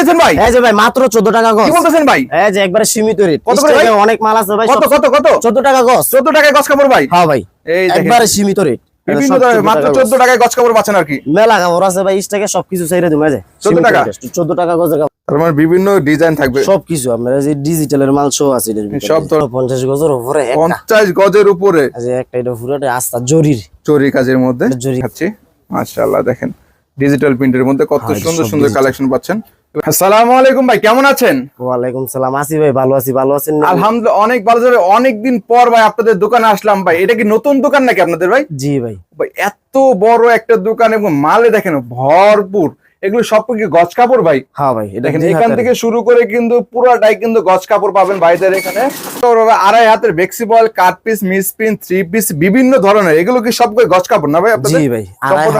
দিচ্ছেন ভাই? এই যে ভাই মাত্র চোদ্দ টাকা গজ কি বলতেছেন ভাই? এই যে একবারে সীমিত রেট কত করে ভাই? অনেক মাল আছে ভাই কত কত কত? চোদ্দ টাকা গজ চোদ্দ টাকায় গছ কাপড় ভাই? হ্যাঁ ভাই এই একবারে সীমিত রেট বিভিন্ন মাত্র চোদ্দ টাকায় গছ কাপড় পাচ্ছেন আর কি। মেলা কাপড় আছে ভাই সবকিছু চাইরে দিম এই যে 14 টাকা? চোদ্দ টাকা গজের কাপড়। মানে বিভিন্ন ডিজাইন থাকবে। সবকিছু আপনার যে ডিজিটালের মাল শো আছে। সব ধর- পঞ্চাশ গজের উপরে একটা। পঞ্চাশ গজের উপরে। যে একটা এটা পুরোটা আস্তা জরির। চুরি কাজের মধ্যে জরি। খাচ্ছি। মাশাআল্লাহ দেখেন। ডিজিটাল প্রিন্টের মধ্যে কত হ্যাঁ, সুন্দর সুন্দর। কালেকশন পাচ্ছেন। আসসালামু আলাইকুম ভাই কেমন আছেন? ওয়ালাইকুম সালাম। আসি ভাই ভালো আছি ভালো আছেন আলহামদুলিল্লাহ অনেক ভালো যাবে। অনেকদিন পর ভাই আপনাদের দোকানে আসলাম ভাই। এটা কি নতুন দোকান নাকি আপনাদের ভাই? জি ভাই। ভাই এত বড় একটা দোকান এবং মালে দেখেন ভরপুর। এগুলো সব কি কাপড় ভাই? হ্যাঁ ভাই দেখেন এখান থেকে শুরু করে কিন্তু পুরোটাই কিন্তু গজ কাপড় পাবেন ভাইদের এখানে। আড়াই হাতের বেক্সিবল cut piece misprint three piece বিভিন্ন ধরনের। এগুলো কি সব গজ কাপড় না ভাই আপনাদের? জি ভাই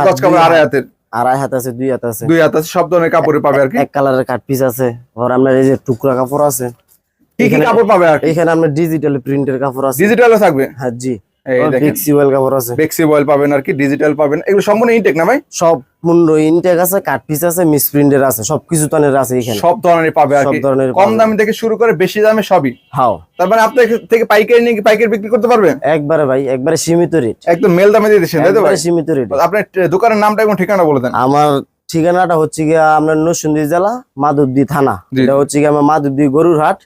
গজ কাপড় আড়াই হাতের। আড়াই হাত আছে দুই হাত আছে। দুই হাত আছে সব ধরনের কাপড়ে পাবে আর কি। এক কালারের কাট পিস আছে। আর আপনার এই যে টুকরা কাপড় আছে। কি কি এখানে- কাপড় পাবে আর এখানে আপনার ডিজিটাল প্রিন্টের কাপড় আছে। ডিজিটালও থাকবে? হ্যাঁ জি। পাবেন আর কি ডিজিটাল পাবেন। এগুলো সম্পূর্ণ ইনটেক না ভাই? সব ইনটেক আছে কাট পিস আছে মিস প্রিন্টের আছে সবকিছু আছে এখানে। সব ধরনের পাবে আর সব ধরনের কম। দামি থেকে শুরু করে বেশি দামে সবই। হাও। তার মানে আপনার থেকে পাইকারি নিয়ে পাইকারি বিক্রি করতে পারবেন? একবারে ভাই একবারে সীমিত রেট একদম মেল দামে দিয়ে দিচ্ছেন তাই তো ভাই? সীমিত রেট আপনার দোকানের নামটা এবং ঠিকানা বলে দেন। আমার ঠিকানাটা হচ্ছে গিয়া আপনার নরসিংদী জেলা মাধবদী থানা। এটা হচ্ছে গিয়া আমার মাধবদী গরুর হাট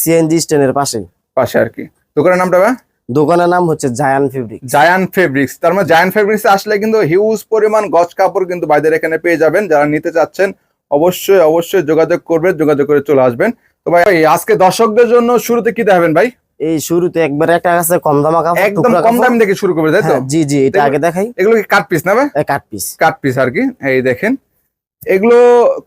সিএনজি স্ট্যান্ডের পাশে পাশে আর কি। দোকানের নামটা ভাই? দোকানের নাম হচ্ছে জায়ান ফেব্রিক জায়ান্ট ফেব্রিক্স তার মানে জায়ান্ট ফেব্রিক্স আসলে কিন্তু হিউজ পরিমাণ গজ কাপড় কিন্তু বাইদের এখানে পেয়ে যাবেন। যারা নিতে চাচ্ছেন অবশ্যই অবশ্যই যোগাযোগ করবেন যোগাযোগ করে চলে আসবেন। তো ভাই আজকে দর্শকদের জন্য শুরুতে কি দেখাবেন ভাই? এই শুরুতে একবার একটা আছে কম দামা কাপড় একদম কম। দামি থেকে শুরু করবে তাই তো? হ্যাঁ, জি জি এটা আগে দেখাই। এগুলো কি কাট পিস না ভাই? Cut piece. কাট পিস আর কি এই দেখেন। এগুলো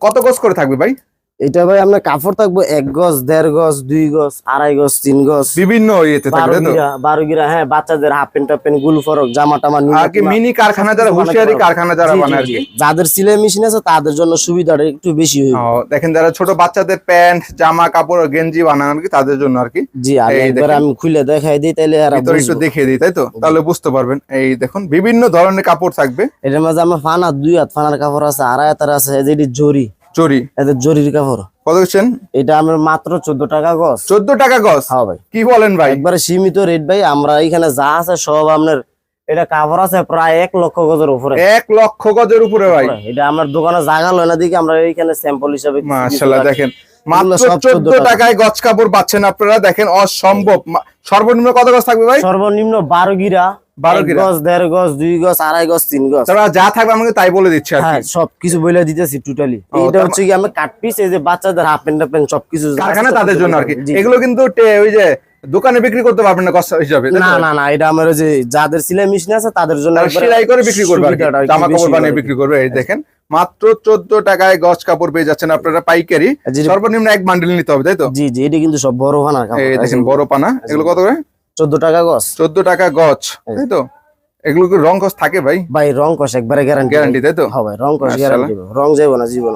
কত গজ করে থাকবে ভাই? এটা ভাই আপনার কাপড় থাকব এক গজ দেড় গজ দুই গজ আড়াই গজ তিন গজ। বিভিন্ন ইয়েতে থাকবে বারো গিরা হ্যাঁ বাচ্চাদের হাফ প্যান্ট টাপ প্যান্ট গুল ফরক জামা টামা আর মিনি কারখানা যারা হুঁশিয়ারি কারখানা যারা বানায় আর যাদের সিলাই মেশিন আছে তাদের জন্য সুবিধাটা একটু বেশি ও, দেখেন যারা ছোট বাচ্চাদের প্যান্ট জামা কাপড় গেঞ্জি বানান আর কি তাদের জন্য আর কি? জি একবার আমি খুলে দেখাই দিই তাহলে আর একটু দেখিয়ে দিই তাই তো? তাহলে বুঝতে পারবেন। এই দেখুন বিভিন্ন ধরনের কাপড় থাকবে। এটার মাঝে আমার ফানা দুই হাত ফানার কাপড় আছে আড়াই হাতের আছে এই যে এটি জরি এদের জরির কাপড়। কত দিচ্ছেন? এটা আমার মাত্র চোদ্দ টাকা গজ। চোদ্দ টাকা গজ? হ্যাঁ ভাই। কি বলেন ভাই? একবারে সীমিত রেট ভাই আমরা এখানে যা আছে সব আপনার এটা কাপড় আছে প্রায় এক লক্ষ গজের উপরে। এক লক্ষ গজের উপরে ভাই। এটা আমার দোকানে জায়গা লয় না দিকে আমরা এইখানে স্যাম্পল হিসাবে রাখি। দেখেন। মাত্র 14 চোদ্দ টাকায় গজ কাপড় পাচ্ছেন আপনারা দেখেন অসম্ভব। সর্বনিম্ন কত গজ থাকবে ভাই? সর্বনিম্ন বারো 12 গিরা। গজ দেড় গজ দুই গজ আড়াই গজ তিন গজ। তারা যা থাকবে আমাকে তাই বলে দিচ্ছে হ্যাঁ কি বলে দিতেছি টোটালি এটা হচ্ছে কি আমি কাট পিস এই যে বাচ্চাদের হাফ প্যান্ট প্যান্ট সবকিছু কারখানা তাদের জন্য আর কি। এগুলো কিন্তু ওই যে দোকানে বিক্রি করতে পারবেন না গজ হিসাবে না না না এটা আমার যে যাদের সিলাই মেশিন আছে তাদের জন্য সেলাই করে বিক্রি করবে জামা কাপড় বানিয়ে বিক্রি করবে এই দেখেন। মাত্র চোদ্দ টাকায় গজ কাপড় পেয়ে যাচ্ছেন আপনারা পাইকারি। সর্বনিম্ন এক বান্ডেল নিতে হবে তাই তো? জি জি এটা কিন্তু সব বড় এই দেখেন বড় পানা। এগুলো কত করে? চোদ্দ টাকা গজ চোদ্দ টাকা গজ তাই তো? এগুলো কি রং গজ থাকে ভাই? ভাই রং কষ একবারে গ্যারান্টি গ্যারান্টি তাই তো? হ্যাঁ ভাই রং মাশাআল্লাহ। গ্যারান্টি রং যাইবো না জীবন।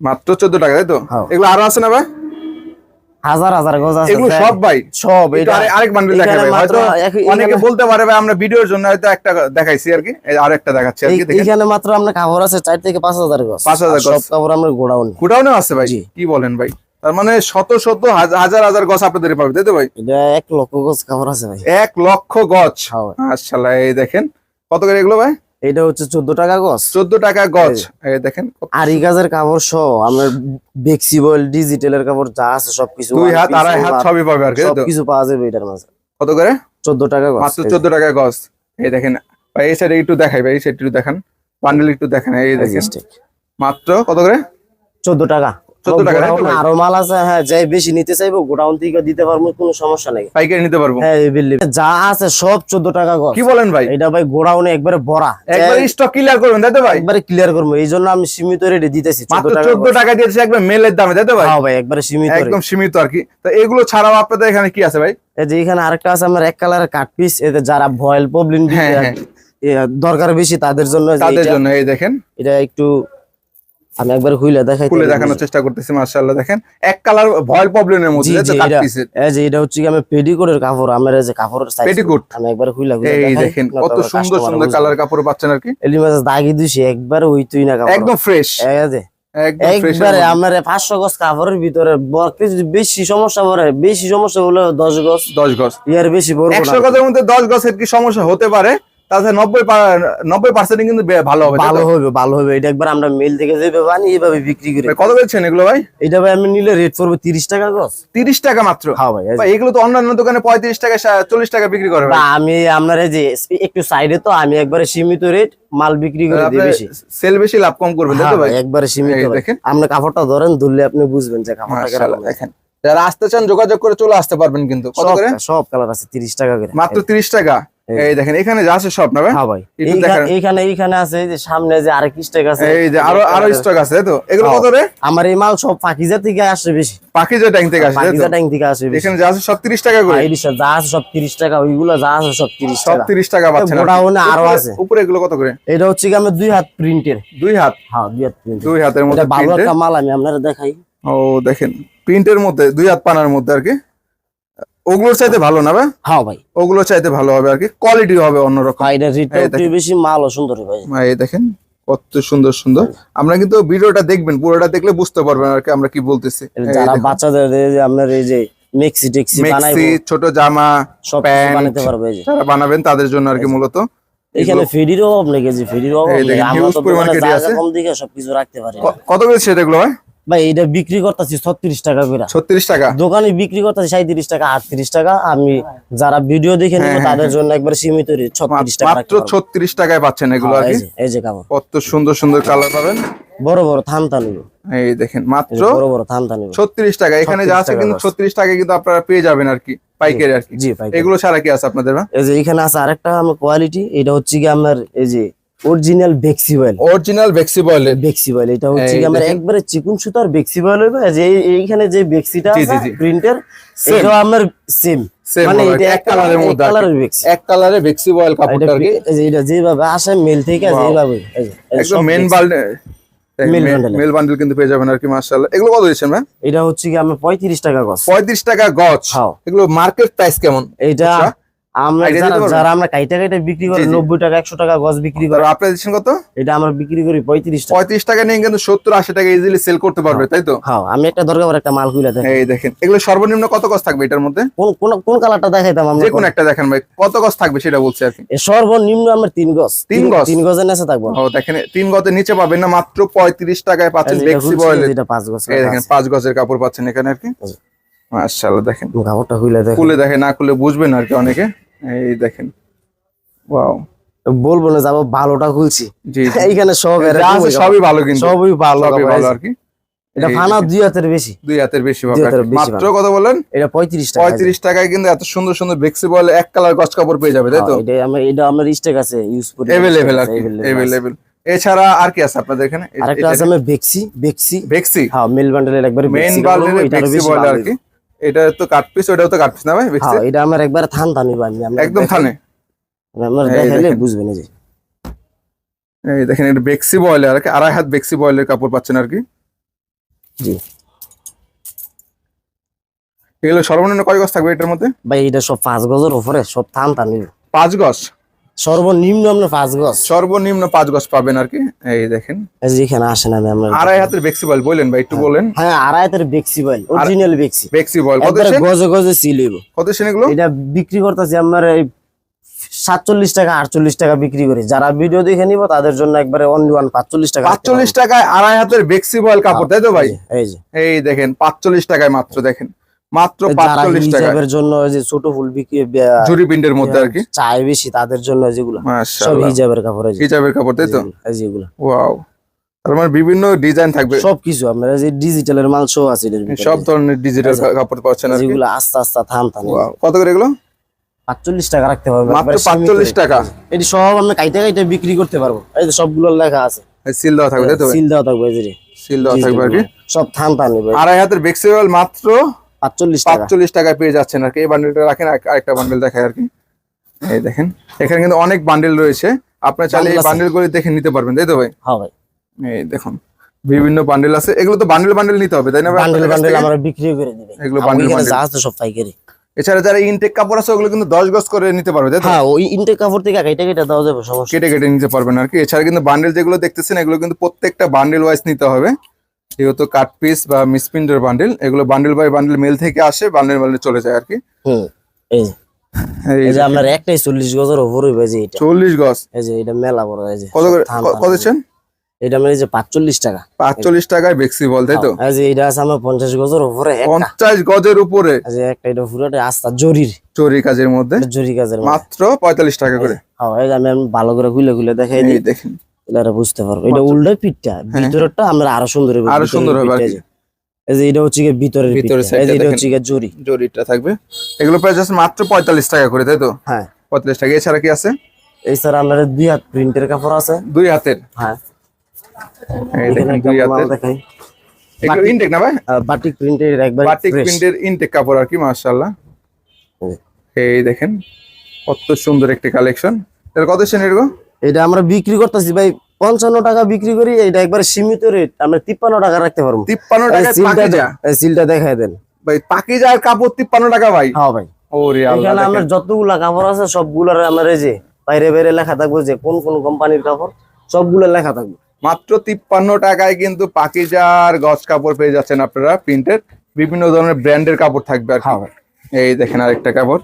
মাত্র চোদ্দ টাকা তাই তো? হ্যাঁ। এগুলো আরও আছে না ভাই? হাজার হাজার গজ আছে এগুলো সব ভাই। সব একটু এটা আরেক বান্ডিল এখানে দেখাবে মাত্র হয়তো অনেকে বলতে পারে ভাই আমরা ভিডিওর জন্য হয়তো একটা দেখাইছি আর কি। এই আরেকটা দেখাচ্ছি আর কি এইখানে মাত্র আপনার কাপড় আছে চার থেকে পাঁচ হাজার গজ 5,000 আর সব গজ। কাপড় আমরা গোডাউন। গোডাউনে আছে ভাই? কি বলেন ভাই? তার মানে শত শত হাজার হাজার গছ আপনাদের পাবে তাই তো ভাই? এটা এক লক্ষ গজ কাপড় আছে ভাই। এক লক্ষ গছ। হ্যাঁ মাশাআল্লাহ এই দেখেন কত করে এগুলো ভাই? এটা হচ্ছে চোদ্দ টাকা গজ চোদ্দ টাকা গছ। এই দেখেন আড়ি গাজের কাপড় সহ আমার বেক্সিবল ডিজিটালের কাপড় যা আছে সবকিছু দুই হাত আড়াই হাত সবই পাবে আর কি সবকিছু পাওয়া যাবে এটার মাঝে। কত করে? চোদ্দ টাকা গজ মাত্র চোদ্দ টাকা গছ। এই দেখেন ভাই এই সাইডে একটু দেখাই ভাই এই সাইড একটু দেখান। বান্ডেল একটু দেখেন এই দেখেন। মাত্র কত করে? চোদ্দ টাকা। 14 টাকা, তাই তো গোডাউনে ভাই? আরও মাল আছে হ্যাঁ যাই বেশি নিতে চাইব গোডাউন থেকে দিতে পারব কোনো সমস্যা নেই। পাইকারি নিতে পারব? হ্যাঁ যা আছে সব চোদ্দ টাকা কি বলেন ভাই? এটা ভাই গোডাউনে একবারে ভরা। একবার স্টক ক্লিয়ার করবেন তাই তো ভাই? একবারে ক্লিয়ার করব। এই জন্য আমি সীমিত রেটে দিতেছি চোদ্দ টাকা দিয়েছে একবার মেলের দামে তাই তো ভাই? হ্যাঁ ভাই একবারে সীমিত একদম সীমিত আর কি। তো এগুলো ছাড়াও আপনাদের এখানে কি আছে ভাই? এই যে এখানে আরেকটা আছে আমার এক কালারের কাট পিস এতে যারা ভয়েল প্রবলেম হ্যাঁ। দরকার বেশি তাদের জন্য তাদের জন্য এই দেখেন। এটা একটু আমি একবার খুলে দেখাই খুলে দেখানোর চেষ্টা করতেছি মাশাআল্লাহ দেখেন। এক কালার ভয়েল প্রবলেমের মধ্যে কাট পিসের এই যে এটা হচ্ছে কি আমি পেডিকোটের কাপড় আমার এই যে কাপড়ের সাইজ পেটিকোট আমি একবার এই দেখেন কত সুন্দর সুন্দর কালার কাপড় পাচ্ছেন আর কি। এলি দাগি দিছি একবার ওই তুই না কাপড়। একদম ফ্রেশ এই যে। এর একবারে আমার পাঁচশো গজ কাপড়ের ভিতরে যদি বেশি সমস্যা পড়ে বেশি সমস্যা হলে দশ গজ। দশ গজ। ইয়ার বেশি পড়ব একশো গজের মধ্যে দশ গজের কি সমস্যা হতে পারে? তাতে নব্বই নব্বই পার্সেন্ট কিন্তু ভালো হবে ভালো হবে ভালো হবে। এটা একবার আমরা মিল থেকে যেভাবে এইভাবে বিক্রি করি কত বেচছেন এগুলো ভাই? এটা ভাই আমি নিলে রেট পড়ব তিরিশ টাকা তিরিশ টাকা মাত্র? হ্যাঁ ভাই এগুলো তো অন্যান্য দোকানে পঁয়ত্রিশ টাকা চল্লিশ টাকা বিক্রি করে আমি আপনার এই যে একটু সাইডে তো আমি একবারে সীমিত রেট মাল বিক্রি করে দিই বেশি। সেল বেশি লাভ কম করবেন হ্যাঁ তো ভাই? একবারে সীমিত দেখেন। আপনি কাপড়টা ধরেন ধরলে আপনি বুঝবেন যে কাপড়টা দেখেন। যারা আসতে চান যোগাযোগ করে চলে আসতে পারবেন কিন্তু। কত সব করে? সব কালার আছে তিরিশ টাকা করে। মাত্র তিরিশ টাকা? এই। এই দেখেন এখানে যা আছে সব না ভাই? হ্যাঁ এইখানে আছে যে সামনে যে আরেক স্টেক আছে। এই যে আরও আরও স্টক আছে তো? এগুলো হ্যাঁ। কত রে? আমার এই মাল সব পাকিজা থেকে আসে বেশি। ট্যাঙ্ক থেকে আসে পাকিজা ট্যাঙ্ক থেকে আসে বেশি। এখানে যা আছে সব তিরিশ টাকা করে। এডিশন যা আছে সব তিরিশ টাকা ওইগুলো যা আছে সব সব টাকা। তিরিশ টাকা পাচ্ছেন গোডাউনে আরও আছে। উপরে এগুলো কত করে? এটা হচ্ছে কি আমার দুই হাত প্রিন্টের দুই হাত? হ্যাঁ দুই হাত প্রিন্টের দুই হাতের মধ্যে ভালো একটা মাল আমি আপনারা দেখাই। ও দেখেন প্রিন্টের মধ্যে দুই হাত পানার মধ্যে আর কি? ওগুলোর চাইতে ভালো না ভাই? হ্যাঁ ভাই। ওগুলো চাইতে ভালো হবে আর কি। কোয়ালিটি হবে অন্যরকম। হ্যাঁ এটা রেটটা একটু। বেশি মালও সুন্দর ভাই। ভাই, এই দেখেন কত সুন্দর সুন্দর। আমরা কিন্তু ভিডিওটা দেখবেন পুরোটা দেখলে বুঝতে পারবেন আর কি আমরা কি বলতেছি। যারা বাচ্চাদের এই যে আপনার এই যে মেক্সি টেক্সি মেক্সি ছোট জামা সব বানাতে পারবে এই যে। যারা বানাবেন তাদের জন্য আর কি মূলত। এখানে ফেরির অভাব নেই দেখেন, আমরা তো। কম দিকে সবকিছু রাখতে পারি। কত বেশি এগুলো ভাই? ভাই এটা বিক্রি করতেছি ছত্রিশ টাকা করে। ছত্রিশ টাকা? দোকানে বিক্রি করতেছি সাঁত্রিশ টাকা আটত্রিশ টাকা। আমি যারা ভিডিও দেখে হ্যাঁ, নিবো হ্যাঁ, তাদের জন্য একবার সীমিত ছত্রিশ টাকা মাত্র ছত্রিশ টাকায় পাচ্ছেন এগুলো হ্যাঁ, এই যে কাপড়। কত সুন্দর সুন্দর কালার পাবেন? বড় বড় থানতা নিব। এই দেখেন মাত্র বড় বড় থানতা নিব। ছত্রিশ টাকা। এখানে যা আছে কিন্তু ছত্রিশ টাকায় কিন্তু আপনারা পেয়ে যাবেন আর কি পাইকারি আর কি। জি এগুলো ছাড়া কি আছে আপনাদের এই যে এখানে আছে আরেকটা আমার কোয়ালিটি এটা হচ্ছে কি আমার এই যে অরিজিনাল বেক্সি বয়েল অরিজিনাল বেক্সি বয়েল এটা হচ্ছে কি আমার একবারে চিকুন সুতার বেক্সি বয়েল হবে যে এইখানে যে বেক্সিটা আছে প্রিন্টার আমার সেম মানে এটা এক কালারের মধ্যে কালারের বেক্সি এক বয়েল কাপড়টা আর কি? এটা যেভাবে আসে মেল থেকে. যেভাবে। একদম মেন মেল বান্ডেল কিন্তু পেয়ে যাবেন আর কি মাশাআল্লাহ। এগুলো কত দিচ্ছেন ভাই? এটা হচ্ছে কি আমার পঁয়ত্রিশ টাকা গছ পঁয়ত্রিশ টাকা গজ। হ্যাঁ। এগুলো মার্কেট প্রাইস কেমন? এটা আচ্ছা। আমরা Idea যারা দিতে পারবেন? যারা আমরা কাইটা কাইটা বিক্রি করি। নব্বই টাকা একশো টাকা বিক্রি করে। দিচ্ছেন কত? এটা আমরা বিক্রি করি পঁয়ত্রিশ পঁয়ত্রিশ টাকা নিয়ে কিন্তু সত্তর আশি টাকা ইজিলি সেল করতে পারবে তাই তো? হ্যাঁ আমি একটা দরকার একটা মাল খুলে দেখেন। এই দেখেন এগুলো সর্বনিম্ন কত গজ থাকবে এটার মধ্যে? কোন কোন কোন কালারটা দেখাইতাম আমরা? একটা দেখেন ভাই কত গজ থাকবে সেটা বলছি আর কি? সর্বনিম্ন আমার তিন গজ তিন গজ? তিন গজের নেচে থাকব। ও দেখেন তিন গজের নিচে পাবেন না মাত্র পঁয়ত্রিশ টাকায় পাচ্ছেন এই বেক্সি বয়েল এটা পাঁচ গজ এই দেখেন পাঁচ গজের কাপড় পাচ্ছেন এখানে আর কি? মাশাআল্লাহ দেখেন। কাপড়টা খুলে দেখেন। খুলে দেখেন না খুলে বুঝবেন আর কি অনেকে। এই দেখেন। ওয়াও বলব না যাব ভালোটা খুলছি। এইখানে সব সবই ভালো কিন্তু। সবই ভালো সবই ভালো আর কি। এটা ফানা দুই হাতের বেশি। দুই হাতের বেশি মাত্র। কত বলেন এটা পঁয়ত্রিশ টাকা। পঁয়ত্রিশ টাকায় কিন্তু এত সুন্দর সুন্দর বেক্সি বয়েল এক কালার গজ কাপড় পেয়ে যাবে তাই তো? হ্যাঁ, এটা আমার স্টেক আছে ইউজ করি এভেলেবেল আর। এভেলেবেল এছাড়া আর কি আছে আপনাদের এখানে? আরেকটা আছে বেক্সি বেক্সি বেক্সি হ্যাঁ মেল বান্ডেলের একবার বেক্সি বয়েল আর কি। এটা তো কাট পিস ওটাও তো কাট পিস না ভাই হ্যাঁ এটা আমার একবার থান থানি বানি আমি একদম থানে? আমার এই দেখাইলে দেখেন। বুঝবেন এই যে। এই দেখেন এটা বেক্সি বয়েল আর কি আড়াই হাত বেক্সি বয়েলের কাপড় পাচ্ছেন আর কি। জি। এগুলো সর্বনিম্ন কয় গজ থাকবে এটার মধ্যে? ভাই এটা সব পাঁচ গজের উপরে সব থান থানি। পাঁচ গজ? সর্বনিম্ন আপনার পাঁচ গজ। সর্বনিম্ন পাঁচ গজ পাবেন আর কি। এই দেখেন। এই এখানে আসেন আমি আমরা আড়াই হাতের বেক্সি বললেন ভাই একটু বলেন। হ্যাঁ আড়াইতের বেক্সি বল অরিজিনাল বেক্সি বেক্সি কত গজে গজে সিলিব কত সেন এগুলো? এটা বিক্রি করতেছি আমার এই সাতচল্লিশ টাকা আটচল্লিশ টাকা বিক্রি করি। যারা ভিডিও দেখে নিব তাদের জন্য একবারে অনলি ওয়ান পাঁচচল্লিশ টাকা পাঁচচল্লিশ টাকায় আড়াই হাতের বেক্সি বয়েল কাপড় তাই তো ভাই? এই যে। এই দেখেন পাঁচচল্লিশ টাকায় মাত্র দেখেন। মাত্র যারা পাঁচচল্লিশ টাকায়। হিজাবের জন্য যে ছোট ফুল বিক্রি ঝুরি মধ্যে আর কি? চাই বেশি তাদের জন্য যেগুলো। সব হিজাবের কাপড় হিজাবের কাপড় তাই তো? এই যেগুলো। ওয়াও। তার মানে বিভিন্ন ডিজাইন থাকবে। সবকিছু আপনার যে ডিজিটালের মাল শো আছে সব ধরনের ডিজিটাল কাপড় পাচ্ছেন আর যেগুলো আস্তে আস্তে থাম থাম। কত করে এগুলো? পাঁচচল্লিশ টাকা রাখতে পারব মাত্র। টাকা। এটি সব আমরা কাইতে কাইতে বিক্রি করতে পারব। এই যে সবগুলো লেখা আছে। সিল দেওয়া থাকবে তাই তো সিল দেওয়া থাকবে এই যে। সিল দেওয়া থাকবে আর কি? সব থাম থাম আড়াই হাতের মাত্র পাঁচচল্লিশ টাকা। পাঁচচল্লিশ টাকায় পেয়ে যাচ্ছেন আর কি। এই বান্ডেলটা রাখেন আর- আরেকটা বান্ডেল দেখায় আর কি। এই দেখেন এখানে কিন্তু অনেক বান্ডেল রয়েছে। আপনার চাইলে এই বান্ডেল করে দেখে নিতে পারবেন তাই তো ভাই? হ্যাঁ ভাই। এই দেখুন বিভিন্ন বান্ডেল আছে। এগুলো তো বান্ডেল বান্ডেল নিতে হবে তাই না বান্ডেল বান্ডেল আমরা বিক্রি করে দিবে এগুলো bundle। যা আছে সব পাইকারি। এছাড়া যারা ইনটেক কাপড় আছে ওগুলো কিন্তু দশ গজ করে নিতে পারবে তাই তো? হ্যাঁ ওই ইনটেক কাপড় থেকে কাইটা কাইটা দেওয়া যাবে সমস্যা কেটে কেটে নিতে পারবেন আর কি। এছাড়া কিন্তু বান্ডেল যেগুলো দেখতেছেন এগুলো কিন্তু প্রত্যেকটা বান্ডেল ওয়াইজ নিতে হবে। যেহেতু কাট পিস বা মিসপ্রিন্টের বান্ডিল এগুলো বান্ডিল বাই বান্ডিল মেল থেকে আসে বান্ডিল বান্ডিল চলে যায় আর কি এই যে এই এই যে আপনার একটাই চল্লিশ গজের ওপর যে এটা। চল্লিশ গজ। এই যে এটা মেলা বড় এই যে কত করে থান ক- থান কত দিচ্ছেন? এটা এই যে পাঁচচল্লিশ টাকা। পাঁচচল্লিশ টাকায় বেক্সি বল তাই তো? এই যে এটা আছে আমার পঞ্চাশ গজের উপরে পঞ্চাশ গজের উপরে? এই যে একটা এটা পুরোটা আস্তা জরির। চুরি কাজের মধ্যে? জরি কাজের মাত্র পঁয়তাল্লিশ টাকা করে। হ্যাঁ, এই যে আমি ভালো করে খুলে খুলে দেখাই দেখেন। এরা বুঝতে পারব। এটা উল্টা পিঠটা ভিতরটা আমরা আরও সুন্দর হবে হ্যাঁ। আরও সুন্দর হবে। এই যে এটা হচ্ছে গিয়ে ভিতরের ভিতরের পিঠটা এই যে এটা দেখেন। হচ্ছে গিয়ে জরি। জরিটা থাকবে। এগুলো প্রাইস আছে মাত্র পঁয়তাল্লিশ টাকা করে তাই তো? হ্যাঁ। টাকা। এছাড়া কি আছে? এই স্যার দুই হাত প্রিন্টের কাপড় আছে। দুই হাতের? হ্যাঁ। এই দেখেন একটা দুই হাতের। দেখাই। এগুলো ইনটেক না ভাই? বাটিক প্রিন্টের একবার বাটিক প্রিন্টের ইনটেক কাপড় আর কি মাশাআল্লাহ। এই দেখেন কত সুন্দর একটি কালেকশন এর কত সেন এরকম এটা আমরা বিক্রি করতেছি ভাই পঞ্চান্ন টাকা বিক্রি করি এটা একবার সীমিত রেট আমরা তিপ্পান্ন টাকা রাখতে পারব। তিপ্পান্ন টাকায় সিলটা দেখাই দেন। ভাই পাকিজার কাপড় তিপ্পান্ন টাকা ভাই। হ্যাঁ ভাই। এখানে। যতগুলা কাপড় আছে সবগুলার আমার এই যে বাইরে বাইরে লেখা থাকবে যে কোন কোন কোম্পানির কাপড় সবগুলো লেখা থাকবে। মাত্র তিপ্পান্ন টাকায় কিন্তু পাকিজার গজ কাপড় পেয়ে যাচ্ছেন আপনারা প্রিন্টের বিভিন্ন ধরনের ব্র্যান্ডের কাপড় থাকবে আর হ্যাঁ এই দেখেন আরেকটা কাপড়।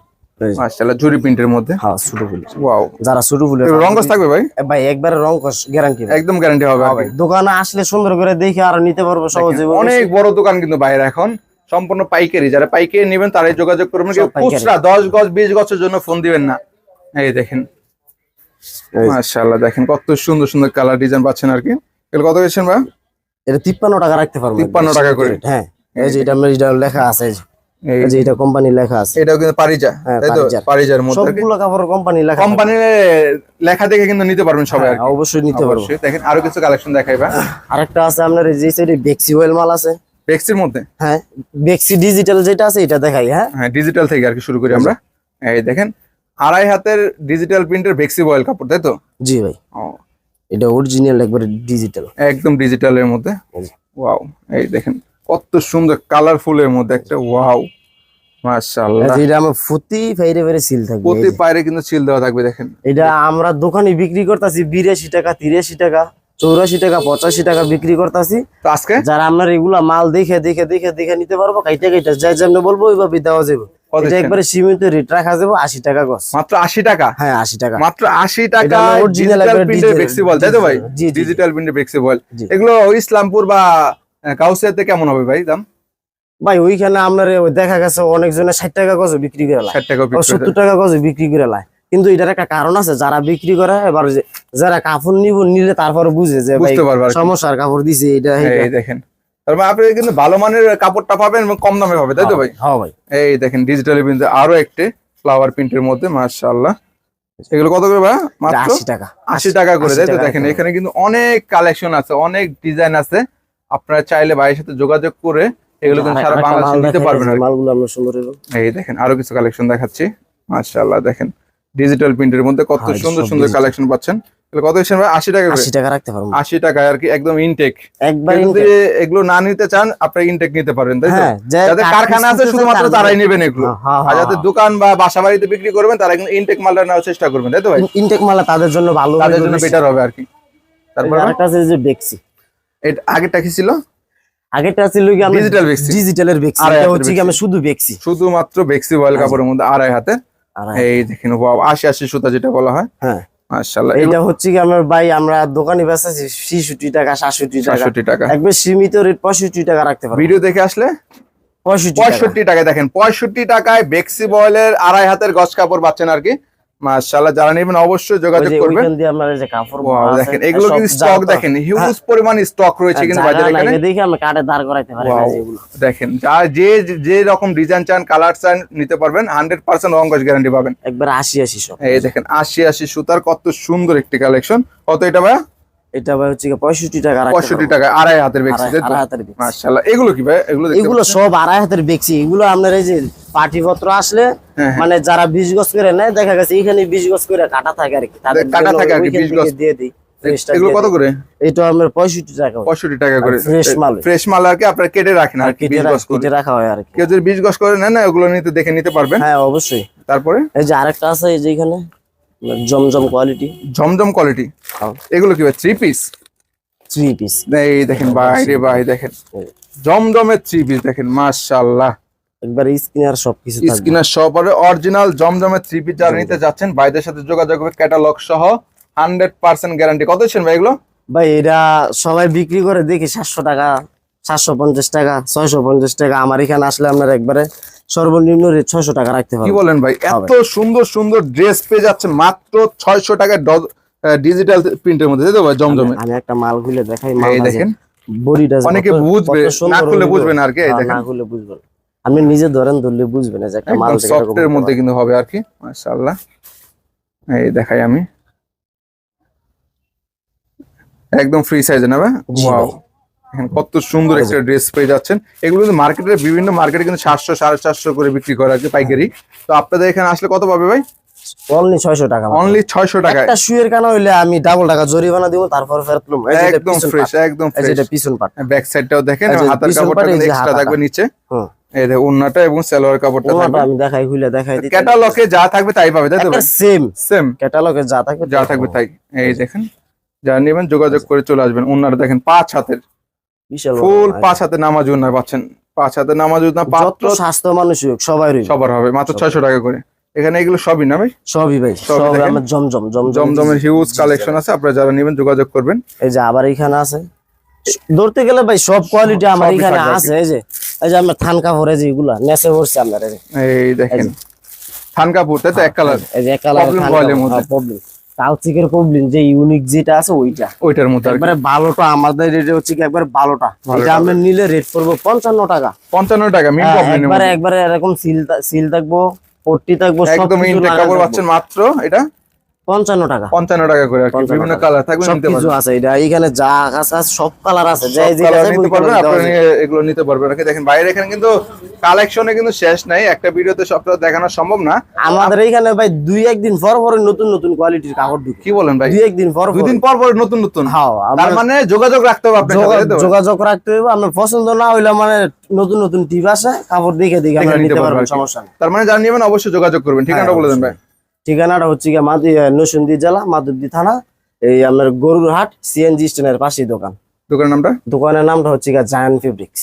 মাশাআল্লাহ জুরি প্রিন্টের মধ্যে। হ্যাঁ ছোট ফুল ওয়াও। যারা ছোট ফুলের রঙ্গস থাকবে ভাই? ভাই একবারে রং গ্যারান্টি একদম গ্যারান্টি হবে দোকানে আসলে সুন্দর করে দেখে আর নিতে পারব সহজে অনেক বড় দোকান কিন্তু বাইরে এখন। সম্পূর্ণ পাইকারি। যারা পাইকারি নেবেন তারাই যোগাযোগ করবেন। খুচরা দশ গজ বিশ গজের জন্য ফোন দিবেন না। এই দেখেন। মাশাআল্লাহ দেখেন কত সুন্দর সুন্দর কালার ডিজাইন পাচ্ছেন আর কি। এগুলো কত গেছেন ভাই? এটা তিপ্পান্ন টাকা রাখতে পারব। 53 টাকা করে। হ্যাঁ এই যে এটা লেখা আছে যে। এটা কোম্পানি লেখা আছে। এটাও কিন্তু পারিজা হ্যাঁ, তাই তো? পারিজার। পারিজার মধ্যে। সবগুলো কাপড় কোম্পানি লেখা লেখা দেখে কিন্তু নিতে পারবেন সবাই আর হ্যাঁ, অবশ্যই নিতে পারব। দেখেন আরও কিছু কালেকশন দেখাইবা। আরেকটা আছে আপনার এই যে সাইডে বেক্সি ওয়েল মাল আছে। বেক্সির মধ্যে? হ্যাঁ বেক্সি ডিজিটাল যেটা আছে এটা দেখাই হ্যাঁ। হ্যাঁ ডিজিটাল থেকে আর কি শুরু করি আমরা। এই দেখেন আড়াই হাতের ডিজিটাল প্রিন্টের বেক্সি বয়েল কাপড় তাই তো? জি ভাই। ও, এটা অরিজিনাল একবারে ডিজিটাল একদম ডিজিটালের মধ্যে। ওয়াও এই দেখেন। কত সুন্দর কালারফুল এর মধ্যে একটা ওয়াও মাশাআল্লাহ। এটা আমার ফুতি ফাইরে ফাইরে সিল থাকবে এই প্রতি কিন্তু সিল দেওয়া থাকবে দেখেন। এটা আমরা দোকানে বিক্রি করতেছি টাকা তিরাশি টাকা চৌরাশি টাকা পঁচাশি টাকা বিক্রি করতেছি। আজকে? যারা আপনার এগুলা মাল দেখে দেখে দেখে দেখে নিতে পারব কাইটা কাইটা যাই যেমনি বলব ওইভাবে দেওয়া যাবে। এটা একবারে সীমিত রেট রাখা যাবে আশি টাকা গছ মাত্র আশি টাকা? হ্যাঁ আশি টাকা। মাত্র আশি টাকা ডিজিটাল প্রিন্টের তাই তো ভাই। ডিজিটাল প্রিন্টের এগুলো ইসলামপুর বা কাউসিয়াতে কেমন হবে ভাই দাম? ভাই ওইখানে আপনার দেখা গেছে অনেক অনেকজনে ষাট টাকা গজে বিক্রি করে ষাট টাকা সত্তর টাকা গজে বিক্রি করে লাই কিন্তু এটার একটা কারণ আছে যারা বিক্রি করে এবার যারা কাপড় নিব নিলে তারপরে বুঝে যে। সমস্যার কাপড় দিছে এটা দেখেন। আপনি কিন্তু ভালো মানের কাপড়টা পাবেন এবং কম দামে পাবে তাই তো ভাই? হ্যাঁ ভাই। এই দেখেন ডিজিটাল প্রিন্ট আরও একটি ফ্লাওয়ার প্রিন্টের মধ্যে মাশাআল্লাহ। এগুলো কত করে ভাই? মাত্র আশি টাকা। আশি টাকা করে তাই তো দেখেন এখানে কিন্তু অনেক কালেকশন আছে অনেক ডিজাইন আছে। আপনারা চাইলে ভাইয়ের সাথে যোগাযোগ করে এগুলো কিন্তু সারা বাংলাদেশে নিতে পারবেন আর মালগুলো আমরা সুন্দর এই দেখেন আরও কিছু কালেকশন দেখাচ্ছি। মাশাআল্লাহ দেখেন ডিজিটাল প্রিন্টের মধ্যে কত হ্যাঁ, সুন্দর সুন্দর কালেকশন পাচ্ছেন। এগুলো কত হিসেবে আশি টাকা আশি টাকা রাখতে পারব। আশি টাকায় আর কি একদম ইনটেক একবার যদি এগুলো না নিতে চান আপনি ইনটেক নিতে পারেন তাই তো? হ্যাঁ যাদের কারখানা আছে শুধুমাত্র তারাই নেবেন এগুলো। হ্যাঁ, হ্যাঁ, আর যাদের হ্যাঁ। দোকান বা বাসা বাড়িতে বিক্রি করবেন তারা কিন্তু ইনটেক মালটা নেওয়ার চেষ্টা করবেন তাই তো ভাই? ইনটেক মালা তাদের জন্য ভালো তাদের জন্য বেটার হবে আর কি। তারপর আরেকটা আছে যে বেক্সি এটা আগেরটা কি ছিল? আগেরটা ছিল কি আমরা Digital ডিজিটালের বেক্সি এটা হচ্ছে কি আমরা শুধু বেক্সি শুধুমাত্র বেক্সি বয়েল কাপড়ের মধ্যে আড়াই হাতে এই দেখেন ওয়াও আশি আশি সুতা যেটা বলা হয়। হ্যাঁ। মাশাআল্লাহ। এটা হচ্ছে কি আমার ভাই আমরা দোকানে বেচাছি ছিষট্টি টাকা সাতষট্টি টাকা। সাতষট্টি টাকা। একবার সীমিত রেট পঁয়ষট্টি টাকা রাখতে পারব। ভিডিও দেখে আসলে? পঁয়ষট্টি টাকা। পঁয়ষট্টি টাকায় দেখেন পঁয়ষট্টি টাকায় বেক্সি বয়েলের আড়াই হাতের গজ কাপড় পাচ্ছেন আর কি। মাশাআল্লাহ যারা নেবেন অবশ্যই যোগাযোগ করবেন। দিয়ে যে কাপড় দেখেন এগুলো কিন্তু স্টক দেখেন হিউজ পরিমাণ স্টক রয়েছে কিন্তু বাজারে এখানে। দেখি আমরা কাটে দাঁড় করাইতে পারি Wow, দেখেন যা যে যে রকম ডিজাইন চান কালার চান নিতে পারবেন হান্ড্রেড পার্সেন্ট রঙ্গজ গ্যারান্টি পাবেন। একবার আশি আশি সব। এই দেখেন আশি আশি সুতার কত সুন্দর একটি কালেকশন কত এটা ভাই এটা ভাই হচ্ছে কি পঁয়ষট্টি টাকা রাখতে পঁয়ষট্টি পারব। টাকা আড়াই হাতের বেক্সি আড়াই- হাতের। মাশাআল্লাহ। এগুলো কি ভাই? এগুলো এগুলো সব আড়াই হাতের বেক্সি এগুলো আপনার এই যে পাটিপত্র আসলে হ্যাঁ, মানে যারা বিশ গজ করে নেয় দেখা গেছে এখানে বিশ গজ করে কাটা থাকে আর কি। তাদের কাটা থাকে আর কি, ওইখান 20 দিয়ে দিই এগুলো কত করে? এটা আমার পঁয়ষট্টি টাকা পঁয়ষট্টি টাকা করে। ফ্রেশ মাল। ফ্রেশ মাল আর কি আপনারা কেটে রাখেন আর কি কেটে বিশ করে। কেটে রাখা হয় আর কি। কেউ যদি বিশ গজ করে নেয় না ওগুলো নিতে দেখে নিতে পারবেন। হ্যাঁ অবশ্যই। তারপরে? এই যে আরেকটা আছে এই যে এখানে। জমজম কোয়ালিটি জমজম কোয়ালিটি হ্যাঁ। এগুলো কি ভাই থ্রি পিস থ্রি পিস এই দেখেন ভাই রে ভাই দেখেন। জমজমের থ্রি পিস দেখেন মাশাআল্লাহ। একবার স্কিনার সবকিছু থাকবে। স্কিনার সহ অরিজিনাল জমজমের থ্রি পিস যারা নিতে যাচ্ছেন ভাইদের সাথে যোগাযোগ করবে ক্যাটালগ সহ হান্ড্রেড পার্সেন্ট গ্যারান্টি কত ছিলেন ভাই এগুলো? ভাই এটা সবাই বিক্রি করে দেখি সাতশো টাকা সাতশো পঞ্চাশ টাকা ছয়শো পঞ্চাশ টাকা। আমার এখানে আসলে আপনার একবারে সর্বনিম্ন রেট ছয়শো টাকা রাখতে কি পারবেন বলেন ভাই? এত সুন্দর সুন্দর ড্রেস পেয়ে যাচ্ছে মাত্র ছয়শো টাকায় ডিজিটাল প্রিন্টের মধ্যে তাই তো ভাই? জমজমে। আমি একটা মাল খুলে দেখাই এই দেখেন বডিটা অনেকে বুঝবে না খুলে বুঝবে না আর কি এই দেখেন। না খুলে বুঝবেন আপনি নিজে ধরেন ধরলে বুঝবেন যে একটা মাল একদম সফটের মধ্যে কিন্তু হবে আর কি মাশাআল্লাহ। এই দেখাই আমি। একদম ফ্রি সাইজে নেবে ওয়াও ভাই। কত সুন্দর একটা ড্রেস পেয়ে যাচ্ছেন। এগুলো কিন্তু মার্কেটে বিভিন্ন মার্কেটে কিন্তু সাতশো সাড়ে চারশো করে বিক্রি করে আর কি পাইকারি। তো আপনাদের এখানে আসলে কত পাবে ভাই? অনলি ছয়শো টাকা অনলি ছয়শো টাকায়। একটা শুয়ের কানা হইলে আমি ডাবল টাকা জরিমানা দিব তারপর ফেরত একদম ফ্রেশ একদম এই যে ফ্রেশ এটা পিছন পাট। ব্যাক সাইডটাও দেখেন হাতার কাপড়টা এক্সট্রা থাকবে নিচে। এই এবং সালোয়ার কাপড়টা থাকবে। আমি দেখাই খুলে দেখাই দিই ক্যাটালগে যা থাকবে তাই পাবে তাই তো সেম সেম ক্যাটালগে যা থাকবে যা থাকবে তাই। এই দেখেন যা নেবেন যোগাযোগ করে চলে আসবেন। দেখেন পাঁচ হাতের। বিশাল ফুল পাঁচ হাতে নামাজ উন্না পাচ্ছেন। পাঁচ হাতে নামাজ উন্না পাত্র স্বাস্থ্য মানুষই হোক সবাই সবার হবে মাত্র ছয়শো টাকা করে। এখানে এগুলো সবই না ভাই? সবই ভাই সব আমার জমজম জমজম জমজমের হিউজ কালেকশন আছে আপনারা যারা নেবেন যোগাযোগ করবেন। এই যে আবার এখানে আছে। ধরতে গেলে ভাই সব কোয়ালিটি আমার এখানে। আছে এই যে এই যে আমার থান কাপড় যে এগুলা নেচে পড়ছে আপনার এই দেখেন। থান কাপড় তাই তো এক কালার এই যে কালার। প্রবলেম কালচিকের প্রবলেম যে ইউনিক যেটা আছে ওইটা। ওইটার মতো একবারে ভালোটা আমাদের রেট হচ্ছে কি একবারে ভালোটা এটা আমরা নিলে রেট করব পঞ্চান্ন টাকা। পঞ্চান্ন টাকা হ্যাঁ, একবারে একবারে এরকম সিল সিল থাকব পট্টি থাকব একদম ইনটেক কাপড় পাচ্ছেন মাত্র এটা? পঞ্চান্ন টাকা। পঞ্চান্ন টাকা করে আর কি 55 বিভিন্ন কালার থাকবে সব নিতে কিছু আছে এটা এখানে যা আছে আছে, সব কালার আছে যে যে নিতে পারবেন colour দেওয়া আপনারা আছে। নিয়ে এগুলো নিতে পারবেন। আর দেখেন বাইরে এখানে কিন্তু কালেকশনে কিন্তু শেষ নাই একটা ভিডিওতে সবটা দেখানো সম্ভব না। আমাদের এইখানে ভাই দুই একদিন পর পর নতুন নতুন কোয়ালিটির কাপড় ঢুকে। কি বলেন ভাই? দুই একদিন পর দুদিন পর পর নতুন নতুন? হ্যাঁ তার মানে যোগাযোগ রাখতে হবে? যোগাযোগ রাখতে হবে আপনার পছন্দ না হইলে মানে নতুন নতুন টিপ আসে কাপড় দেখে দেখে আমরা নিতে পারবেন। সমস্যা নেই। তার মানে জানিয়ে অবশ্যই যোগাযোগ করবেন। ঠিকানাটা হ্যাঁ, বলে দেন ভাই। ঠিকানাটা হচ্ছে গিয়ে মাদি নসুন্দি জেলা মাদুদ্দি থানা এই আপনার গরুর হাট সিএনজি স্টেশনের পাশেই দোকান। দোকানের নামটা? দোকানের নামটা হচ্ছে গিয়ে জায়ান্ট ফেব্রিক্স